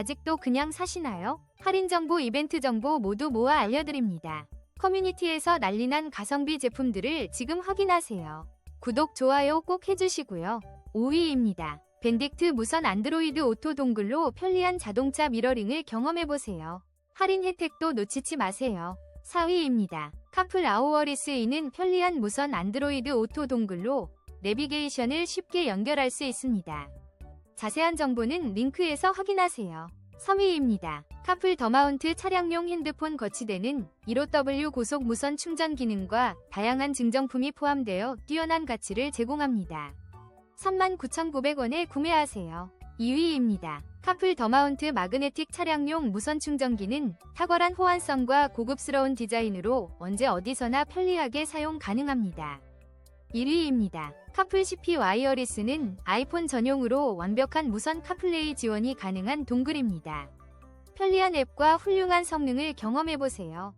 아직도 그냥 사시나요? 할인 정보, 이벤트 정보 모두 모아 알려드립니다. 커뮤니티에서 난리난 가성비 제품들을 지금 확인하세요. 구독, 좋아요 꼭 해주시고요. 5위입니다. 벤딕트 무선 안드로이드 오토 동글로 편리한 자동차 미러링을 경험해보세요. 할인 혜택도 놓치지 마세요. 4위입니다. 카플 아우어리스 이는 편리한 무선 안드로이드 오토 동글로 내비게이션을 쉽게 연결할 수 있습니다. 자세한 정보는 링크에서 확인하세요. 3위입니다. 카플 더마운트 차량용 핸드폰 거치대는 15W 고속 무선 충전 기능과 다양한 증정품이 포함되어 뛰어난 가치를 제공합니다. 39,900원에 구매하세요. 2위입니다. 카플 더마운트 마그네틱 차량용 무선 충전기는 탁월한 호환성과 고급스러운 디자인으로 언제 어디서나 편리하게 사용 가능합니다. 1위입니다. 카플 CP 와이어리스는 아이폰 전용으로 완벽한 무선 카플레이 지원이 가능한 동글입니다. 편리한 앱과 훌륭한 성능을 경험해보세요.